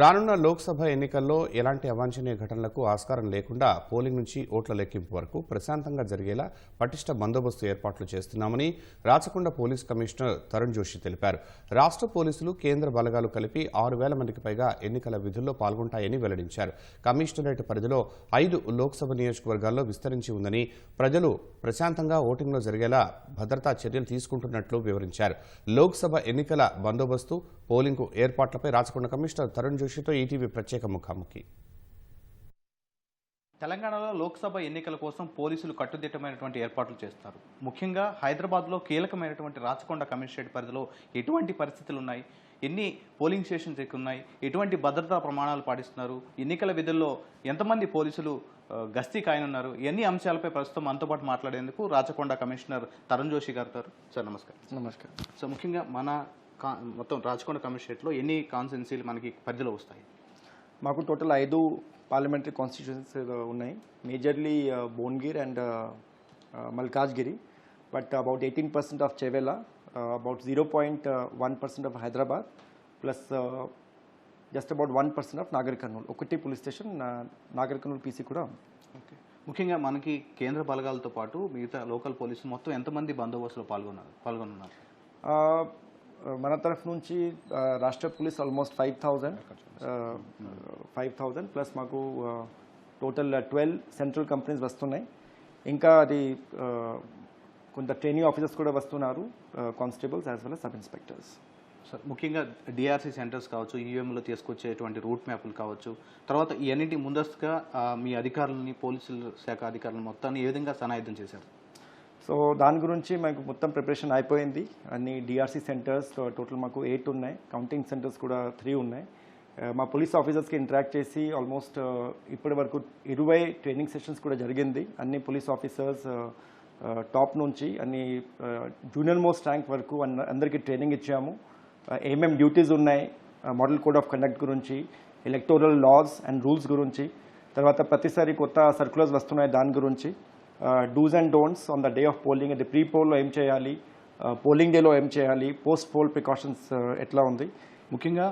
రానున్న లోక్సభ ఎన్నికల్లో ఎలాంటి అవాంఛనీయ ఘటనలకు ఆస్కారం లేకుండా పోలింగ్ నుంచి ఓట్ల లెక్కింపు వరకు ప్రశాంతంగా జరిగేలా పటిష్ట బందోబస్తు ఏర్పాట్లు చేస్తున్నామని రాచకొండ పోలీస్ కమిషనర్ తరుణ్ జోషి తెలిపారు. రాష్ట్ర పోలీసులు కేంద్ర బలగాలు కలిపి ఆరు వేల మందికి పైగా ఎన్నికల విధుల్లో పాల్గొంటాయని వెల్లడించారు. కమిషనరేట్ పరిధిలో ఐదు లోక్సభ నియోజకవర్గాల్లో విస్తరించి ఉందని ప్రజలు ప్రశాంతంగా ఓటింగ్లో జరిగేలా భద్రతా చర్యలు తీసుకుంటున్నట్లు వివరించారు. లోక్సభ ఎన్నికల బందోబస్తు పోలింగ్కు ఏర్పాట్లపై రాచకొండ కమిషనర్ తరుణ్ జోషితో ఈటీవీ ప్రత్యేక ముఖాముఖి. తెలంగాణలో లోక్సభ ఎన్నికల కోసం పోలీసులు కట్టుదిట్టమైనటువంటి ఏర్పాట్లు చేస్తారు. ముఖ్యంగా హైదరాబాద్లో కీలకమైనటువంటి రాచకొండ కమిషనరేట్ పరిధిలో ఎటువంటి పరిస్థితులు ఉన్నాయి ఎన్ని పోలింగ్ స్టేషన్స్ ఎక్కువ ఉన్నాయి ఎటువంటి భద్రతా ప్రమాణాలు పాటిస్తున్నారు? ఎన్నికల విధుల్లో ఎంతమంది పోలీసులు గస్తీ కాయనున్నారు? ఎన్ని అంశాలపై ప్రస్తుతం మనతో పాటు మాట్లాడేందుకు రాచకొండ కమిషనర్ తరుణ్ జోషి గారు సార్ నమస్కారం. నమస్కారం. సో ముఖ్యంగా మన మొత్తం రాచకొండ కమిషనరేట్లో ఎన్ని కాన్స్టెన్సీలు మనకి పరిధిలో వస్తాయి? మాకు టోటల్ ఐదు పార్లమెంటరీ కాన్స్టిట్యూషన్స్ ఉన్నాయి. Majorly Bhuvanagiri and Malkajgiri. But about eighteen percent of Chevella about zero point one percent of Hyderabad plus just about one percent of Nagar Kurnool ఒకటి police station Nagar Kurnool PC కూడా okay. ముఖ్యంగా మనకి కేంద్ర బలగాలతో పాటు మిగతా local పోలీసులు మొత్తం ఎంతమంది బందోబస్తులో పాల్గొన్నారు పాల్గొన్నారు మన తరఫు నుంచి రాష్ట్ర police almost five thousand five thousand plus మాకు టోటల్ ట్వెల్వ్ సెంట్రల్ కంపెనీస్ వస్తున్నాయి. ఇంకా అది కొంత ట్రైనింగ్ ఆఫీసర్స్ కూడా వస్తున్నారు constables as well sub inspectors. Sir ముఖ్యంగా డిఆర్సీ సెంటర్స్ కావచ్చు ఈవీఎంలో తీసుకొచ్చేటువంటి రూట్ మ్యాప్లు కావచ్చు తర్వాత ఇవన్నిటి ముందస్తుగా మీ అధికారులని పోలీసుల శాఖ అధికారులను మొత్తాన్ని ఏ విధంగా సన్నాహితం చేశారు? సో దాని గురించి మాకు మొత్తం ప్రిపరేషన్ అయిపోయింది. అన్ని డిఆర్సీ సెంటర్స్ టోటల్ మాకు ఎయిట్ ఉన్నాయి. కౌంటింగ్ సెంటర్స్ కూడా త్రీ ఉన్నాయి. Uh, మా పోలీస్ ఆఫీసర్స్కి ఇంటరాక్ట్ చేసి ఆల్మోస్ట్ uh, ఇప్పటి వరకు ఇరవై ట్రైనింగ్ సెషన్స్ కూడా జరిగింది. అన్ని పోలీస్ ఆఫీసర్స్ టాప్ నుంచి అన్ని జూనియర్ మోస్ట్ ర్యాంక్ వరకు అందరికీ ట్రైనింగ్ ఇచ్చాము. Uh, ఏమేం డ్యూటీస్ ఉన్నాయి మోడల్ కోడ్ ఆఫ్ కండక్ట్ గురించి ఎలక్టోరల్ లాస్ అండ్ రూల్స్ గురించి తర్వాత ప్రతిసారి కొత్త సర్క్యులర్స్ వస్తున్నాయి దాని గురించి dos and don'ts on the day of polling అంటే ప్రీ పోల్లో ఏం చేయాలి? పోలింగ్ డేలో ఏం చేయాలి? పోస్ట్ పోల్ ప్రికాషన్స్ ఎట్లా ఉంది? ముఖ్యంగా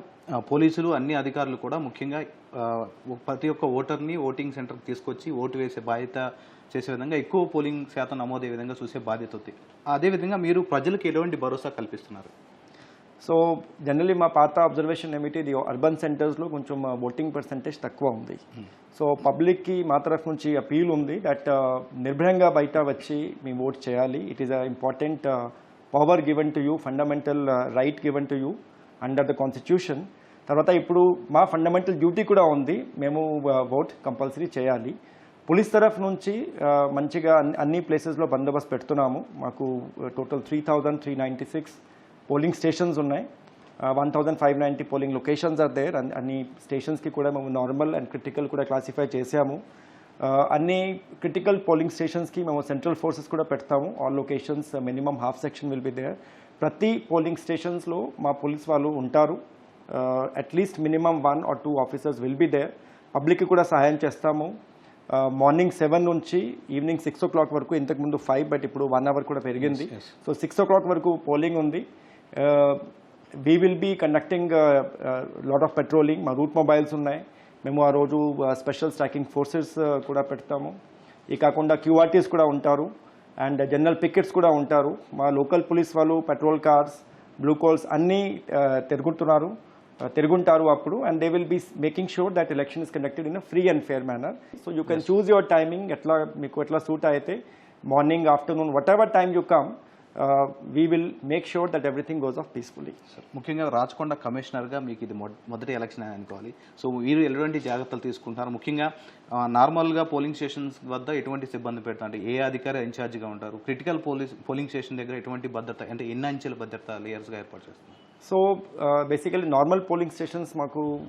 పోలీసులు అన్ని అధికారులు కూడా ముఖ్యంగా ప్రతి ఒక్క ఓటర్ని ఓటింగ్ సెంటర్కి తీసుకొచ్చి ఓటు వేసే బాధ్యత చేసే విధంగా ఎక్కువ పోలింగ్ శాతం నమోదే విధంగా చూసే బాధ్యత ఉంది. అదేవిధంగా మీరు ప్రజలకు ఎటువంటి భరోసా కల్పిస్తున్నారు? సో జనరలీ మా పాత అబ్జర్వేషన్ ఏమిటి? ఇది అర్బన్ సెంటర్స్లో కొంచెం uh, ఓటింగ్ పర్సంటేజ్ తక్కువ ఉంది. సో పబ్లిక్కి మా తరఫు నుంచి అపీల్ ఉంది దట్ uh, నిర్భయంగా బయట వచ్చి మేము ఓట్ చేయాలి. It is a important power given to you fundamental right given to you under the constitution తర్వాత ఇప్పుడు మా ఫండమెంటల్ డ్యూటీ కూడా ఉంది. మేము uh, ఓట్ కంపల్సరీ చేయాలి. పోలీస్ తరఫు నుంచి మంచిగా అన్ని- అన్ని ప్లేసెస్లో బందోబస్తు పెడుతున్నాము. మాకు total three thousand three ninety six polling stations ఉన్నాయి. One thousand five ninety polling locations are there. అన్ని స్టేషన్స్కి కూడా మేము నార్మల్ అండ్ క్రిటికల్ కూడా క్లాసిఫై చేసాము అన్ని క్రిటికల్ పోలింగ్ స్టేషన్స్కి మేము సెంట్రల్ ఫోర్సెస్ కూడా పెడతాము. All locations minimum half section will be there. ప్రతి పోలింగ్ స్టేషన్స్లో మా పోలీస్ వాళ్ళు ఉంటారు. At least minimum one or two officers will be there. పబ్లిక్కి కూడా సహాయం చేస్తాము. మార్నింగ్ సెవెన్ నుంచి ఈవినింగ్ సిక్స్ ఓ క్లాక్ వరకు ఇంతకుముందు ఫైవ్ బట్ ఇప్పుడు వన్ అవర్ కూడా పెరిగింది. సో సిక్స్ ఓ క్లాక్ వరకు పోలింగ్ ఉంది. We will be conducting lot of patrolling మా రూట్ మొబైల్స్ ఉన్నాయి. మేము ఆ రోజు స్పెషల్ స్టాకింగ్ ఫోర్సెస్ కూడా పెడతాము. ఈ కాకుండా క్యూఆర్టీస్ కూడా ఉంటారు. అండ్ జనరల్ పికెట్స్ కూడా ఉంటారు. మా లోకల్ పోలీస్ వాళ్ళు పెట్రోల్ కార్స్ బ్లూ కాల్స్ అన్నీ uh, తిరుగుతున్నారు. Uh, తిరుగుంటారు అప్పుడు. And they will be making sure that election is conducted in a free and fair manner so you can choose your timing ఎట్లా మీకు ఎట్లా సూట్ అయితే morning afternoon whatever time you come we will make sure that everything goes off peacefully sir ముఖ్యంగా రాచకొండ కమిషనర్గా మీకు ఇది మొద- మొదటి ఎలక్షన్ అని అనుకోవాలి. సో మీరు ఎటువంటి జాగ్రత్తలు తీసుకుంటారు ముఖ్యంగా నార్మల్గా పోలింగ్ స్టేషన్స్ వద్ద ఎటువంటి సిబ్బంది పెడతారు? అంటే ఏ అధికారి ఇన్ఛార్జిగా ఉంటారు? క్రిటికల్ పోలీస్ పోలింగ్ స్టేషన్ దగ్గర ఎటువంటి భద్రత అంటే ఎన్ని అంచెల భద్రత లేయర్స్గా ఏర్పాటు చేస్తున్నారు? So basically normal polling stations మాకు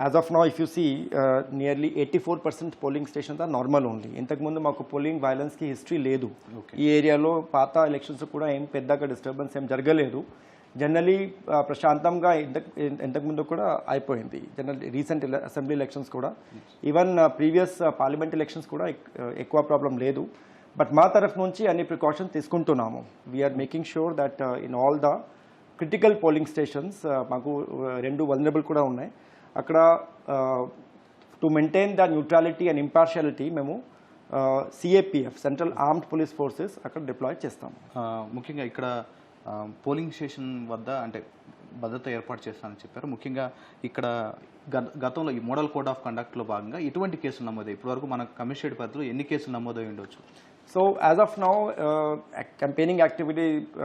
as of now if you see nearly eighty four percent polling stations are normal only ఇంతకుముందు మాకు పోలింగ్ వైలెన్స్కి హిస్టరీ లేదు. ఈ ఏరియాలో పాత ఎలక్షన్స్ కూడా ఏం పెద్దగా డిస్టర్బెన్స్ ఏం జరగలేదు. జనరలీ ప్రశాంతంగా ఇంతకు ఇంతకుముందు కూడా అయిపోయింది. జనరల్ రీసెంట్ అసెంబ్లీ ఎలక్షన్స్ కూడా. ఈవెన్ ప్రీవియస్ పార్లమెంట్ ఎలక్షన్స్ కూడా ఎక్- ఎక్కువ ప్రాబ్లం లేదు. బట్ మా తరఫు నుంచి అన్ని ప్రికాషన్స్ తీసుకుంటున్నాము. We are making sure that in all the critical polling stations మాకు uh, రెండు వలనరబుల్ కూడా ఉన్నాయి. అక్కడ to maintain the neutrality and impartiality మేము CAPF central armed police forces అక్కడ డిప్లాయ్ చేస్తాము ముఖ్యంగా ఇక్కడ పోలింగ్ స్టేషన్ వద్ద అంటే భద్రత ఏర్పాటు చేస్తానని చెప్పారు. ముఖ్యంగా ఇక్కడ గతంలో ఈ మోడల్ కోడ్ ఆఫ్ కండక్ట్లో భాగంగా ఎటువంటి కేసులు నమోదయ్యాయి. ఇప్పటివరకు మన కమిషనరేట్ పరిధిలో ఎన్ని కేసులు నమోదై ఉండొచ్చు? So as of now campaigning activity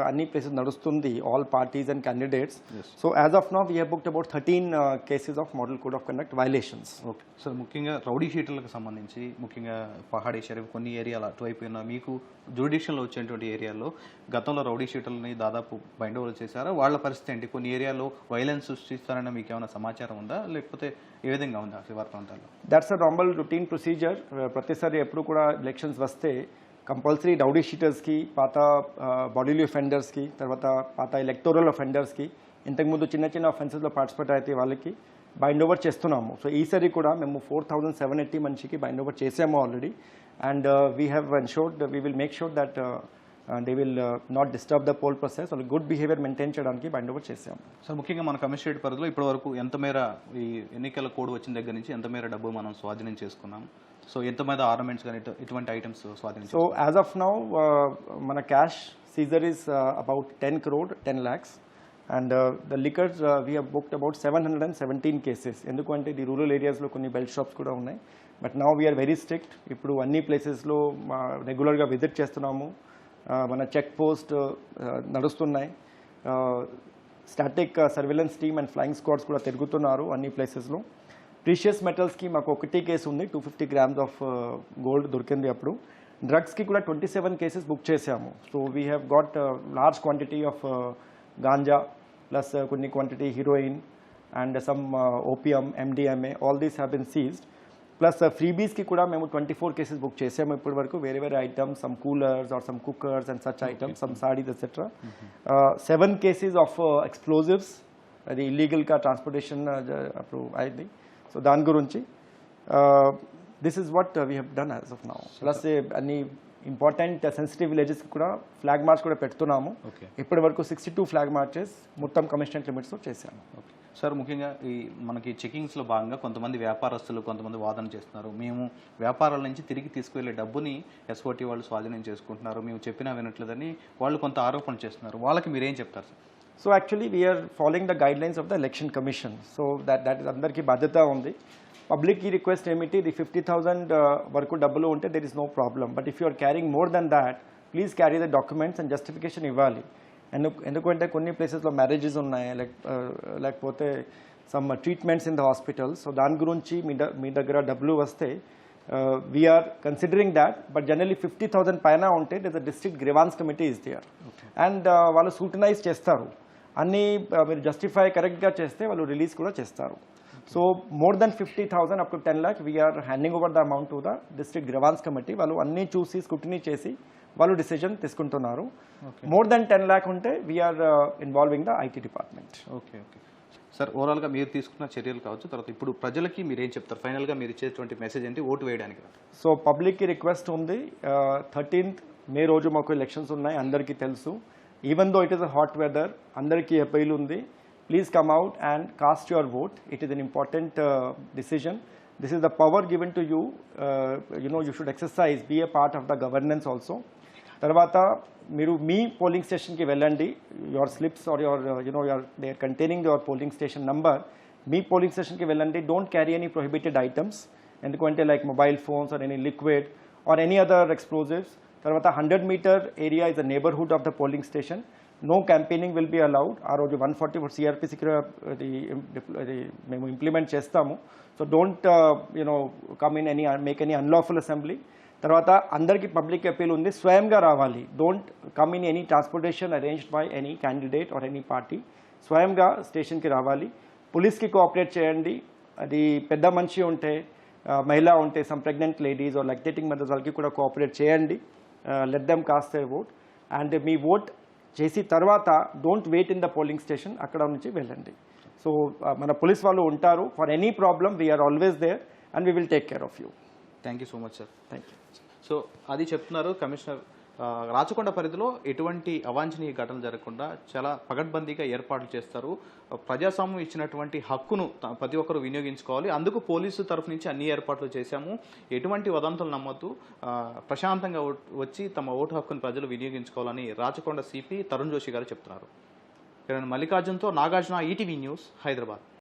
అన్ని ప్లేసెస్ నడుస్తుంది all parties and candidates so as of now we booked about thirteen cases of model code of conduct violations okay sir ముఖ్యంగా రౌడీ షీటర్లకు సంబంధించి ముఖ్యంగా పహాడీ షరీఫ్ కొన్ని ఏరియాలు అటువైపు ఉన్న మీకు జ్యుడిషియల్లో వచ్చేటువంటి ఏరియాల్లో గతంలో రౌడీ షీటర్లని దాదాపు బైండ్ ఓవర్ చేశారా? వాళ్ళ పరిస్థితి ఏంటి? కొన్ని ఏరియాలో వైలెన్స్ సృష్టిస్తారని మీకు ఏమైనా సమాచారం ఉందా? లేకపోతే ఏ విధంగా ఉందా? శివార్ ప్రాంతాల్లో that's a normal routine procedure ప్రతిసారి ఎప్పుడు కూడా ఎలక్షన్స్ వస్తే కంపల్సరీ డౌడీ షీటర్స్కి పాత బాడీలీ అఫెండర్స్కి తర్వాత పాత ఎలక్టోరల్ అఫెండర్స్కి ఇంతకుముందు చిన్న చిన్న అఫెన్సెస్లో పార్టిసిపేట్ అయితే వాళ్ళకి బైండ్ ఓవర్ చేస్తున్నాము. సో ఈసారి కూడా మేము ఫోర్ థౌజండ్ సెవెన్ ఎయిటీ మనిషికి బైండ్ ఓవర్ చేసాము already and we have ensured we will make sure that they will not disturb the poll process వాళ్ళు గుడ్ బిహేవియర్ మెయింటైన్ చేయడానికి బైండ్ ఓవర్ చేసాము. So ముఖ్యంగా మన కమిషనరేట్ పరిధిలో ఇప్పటివరకు ఎంత మేర ఈ ఎన్నికల కోడ్ వచ్చిన దగ్గర నుంచి ఎంత మేర డబ్బు మనం స్వాధీనం చేసుకున్నాం సో ఎంత మీద ఆర్నమెంట్స్ కానీ ఇటువంటి ఐటమ్స్ స్వాధీనం సో యాజ్ ఆఫ్ నౌ మన cash seizure is about ten crore ten lakhs and the liquors we have booked about seven hundred and seventeen cases ఎందుకంటే ఇది రూరల్ ఏరియాస్లో కొన్ని బెల్ట్ షాప్స్ కూడా ఉన్నాయి. But now we're very strict ఇప్పుడు అన్ని ప్లేసెస్లో రెగ్యులర్గా విజిట్ చేస్తున్నాము. మన చెక్ పోస్ట్ నడుస్తున్నాయి. Static surveillance team and flying squads కూడా తిరుగుతున్నారు అన్ని ప్లేసెస్లో ప్రీషియస్ మెటల్స్కి మాకు ఒకటి కేసు ఉంది. Two fifty grams of gold దొరికింది అప్పుడు. డ్రగ్స్కి కూడా ట్వంటీ సెవెన్ కేసెస్ బుక్ చేసాము so we have got large quantity of ganja plus కొన్ని quantity heroin and some opium MDMA all these have been seized plus ఫ్రీబీస్కి కూడా మేము twenty four cases book చేసాము ఇప్పటి వరకు. వేరే వేరే items some coolers or some cookers and such items some saris etcetera seven cases of explosives అది ఇల్లీగల్గా transportation అప్పుడు అయింది. సో దాని గురించి this is what we have done as of now plus అన్ని ఇంపార్టెంట్ సెన్సిటివ్ విలేజెస్కి కూడా ఫ్లాగ్ మార్చ్ కూడా పెడుతున్నాము. ఓకే ఇప్పటి వరకు సిక్స్టీ టూ ఫ్లాగ్ మార్చెస్ మొత్తం కమిషనరేట్ లిమిట్స్లో చేశాము. ఓకే సార్ ముఖ్యంగా ఈ మనకి చెకింగ్స్లో భాగంగా కొంతమంది వ్యాపారస్తులు కొంతమంది వాదన చేస్తున్నారు. మేము వ్యాపారాల నుంచి తిరిగి తీసుకువెళ్ళే డబ్బుని ఎస్ఓటి వాళ్ళు స్వాధీనం చేసుకుంటున్నారు. మేము చెప్పినా వినట్లేదని వాళ్ళు కొంత ఆరోపణ చేస్తున్నారు. వాళ్ళకి మీరేం చెప్తారు sir so actually we're following the guidelines of the election commission so that that is అందరికీ బాధ్యత ఉంది పబ్లిక్కి రిక్వెస్ట్ ఏమిటి ఇది ఫిఫ్టీ థౌసండ్ వరకు డబ్బులు ఉంటే there is no problem but if you are carrying more than that please carry the documents and justification ఇవ్వాలి ఎందుకు ఎందుకంటే కొన్ని ప్లేసెస్లో మ్యారేజెస్ ఉన్నాయి లైక్ లేకపోతే some treatments in the hospital so దాని గురించి మీ మీ దగ్గర డబ్బులు వస్తే we're considering that but generally fifty thousand పైన ఉంటే the district grievance committee is there and వాళ్ళు స్క్రూటనైజ్ చేస్తారు అన్ని uh, మీరు జస్టిఫై కరెక్ట్గా చేస్తే వాళ్ళు రిలీజ్ కూడా చేస్తారు. So more than fifty thousand up to ten lakh we're handing over the amount to the district grievance committee వాళ్ళు అన్నీ చూసి స్క్రూటనీ చేసి వాళ్ళు డిసిజన్ తీసుకుంటున్నారు. మోర్ దెన్ టెన్ ల్యాక్ ఉంటే we're involving the IT department okay okay sir ఓవరాల్గా మీరు తీసుకున్న చర్యలు కావచ్చు తర్వాత ఇప్పుడు ప్రజలకి మీరు ఏం చెప్తారు? ఫైనల్గా మీరు ఇచ్చేటువంటి మెసేజ్ ఏంటి? ఓటు వేయడానికి సో పబ్లిక్కి రిక్వెస్ట్ ఉంది. థర్టీన్త్ మే రోజు మాకు ఎలక్షన్స్ ఉన్నాయి అందరికీ తెలుసు. Even though it is a hot weather అందరికీ అపీల్ ఉంది. Please come out and cast your vote it is an important decision this is the power given to you you know you should exercise be a part of the governance also తర్వాత మీరు మీ polling స్టేషన్కి వెళ్ళండి. Your slips or your you know your they are containing your polling station number me polling స్టేషన్కి వెళ్ళండి. Don't carry any prohibited items ఎందుకంటే like mobile phones or any liquid or any other explosives తర్వాత hundred meter area is the neighbourhood of the polling station no campaigning will be allowed ఆ రోజు one forty four సిఆర్పిసికి అది మేము implement చేస్తాము. So don't you know come in any make any unlawful assembly తర్వాత అందరికీ public appeal ఉంది. స్వయంగా రావాలి. Don't come in any transportation arranged by any candidate or any party స్వయంగా స్టేషన్కి రావాలి. పోలీస్కి కోఆపరేట్ చేయండి. అది పెద్ద మనిషి ఉంటే uh, మహిళ ఉంటే some pregnant ladies or lactating mothers వాళ్ళకి కూడా కోఆపరేట్ చేయండి. Let them cast a vote and me vote చేసి తర్వాత don't wait in the polling station అక్కడ నుంచి వెళ్ళండి. సో మన పోలీస్ వాళ్ళు ఉంటారు. For any problem we're always there and we will take care of you thank you so much sir thank you so అది చెప్తున్నారు కమిషనర్ రాచకొండ పరిధిలో ఎటువంటి అవాంఛనీయ ఘటనలు జరగకుండా చాలా పగడ్బందీగా ఏర్పాట్లు చేస్తారు. ప్రజాస్వామ్యం ఇచ్చినటువంటి హక్కును ప్రతి ఒక్కరు వినియోగించుకోవాలి. అందుకు పోలీసు తరఫు నుంచి అన్ని ఏర్పాట్లు చేశాము. ఎటువంటి వదంతులు నమ్మొద్దు. ప్రశాంతంగా ఓట్- వచ్చి తమ ఓటు హక్కును ప్రజలు వినియోగించుకోవాలని రాచకొండ సిపి తరుణ్ జోషి గారు చెప్తున్నారు. మల్లికార్జున్తో నాగార్జున ఈటీవీ న్యూస్ హైదరాబాద్.